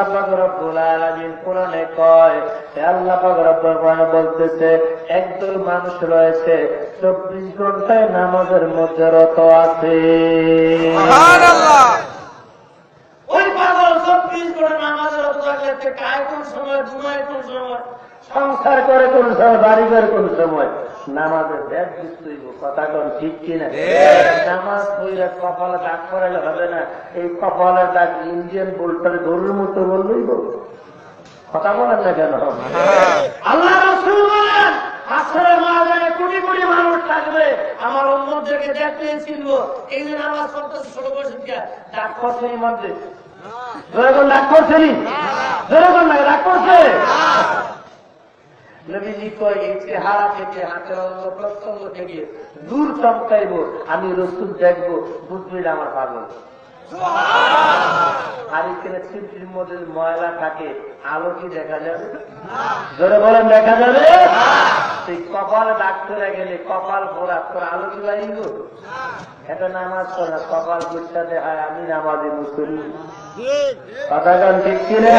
আল্লাহ পাক রব্বুল আলামিন কোরআনে কয় হে আল্লাহ পাক রব্বুল কোরআনে বলতেছে একদল মানুষ রয়েছে চব্বিশ ঘন্টায় নামাজের মধ্যে রত আছে ওই পাগল চব্বিশ ঘণ্টা নামাজের রত থাকলে কোন সময় ঘুমায় কোন সময় সংসার করে কোন সময় বাড়ি করে কোন সময়। নামাজের ব্যাগ কথা কোন ঠিক কিনা? নামাজ কপালে দাগ করাইলে হবে না। এই কপালের দাগ ইন্ডিয়ান বোল্টার গরুর মতো বললেই কথা বলেন না কেন? আল্লাহ রসুল বলেন আসরে ময়দানে কোটি কোটি মানুষ থাকবে। আমার অন্যদেরকে দেখতে চিনবো এই নামাজ পড়তেছে ছোট বয়স ডাক করছে এই ডাক করছে নবীজি কয় এই থেকে হাতের অঙ্গ প্রত্যঙ্গ থেকে দূর চমকাইব আমি রসুল দেখব বুঝবি আমার পাগল। আর এখানে চিমটির মধ্যে ময়লা থাকে আলো কি দেখা যাবে? জোরে বলেন দেখা যাবে? সেই কপালে ডাক্তারে গেলে কপাল ভরা তোর আলো কি লাগবে এটা নামাজ পড়ে কপাল গুচ্ছা দেখায় আমি নামাজি মুসলিম কথা গান ঠিক কিনে?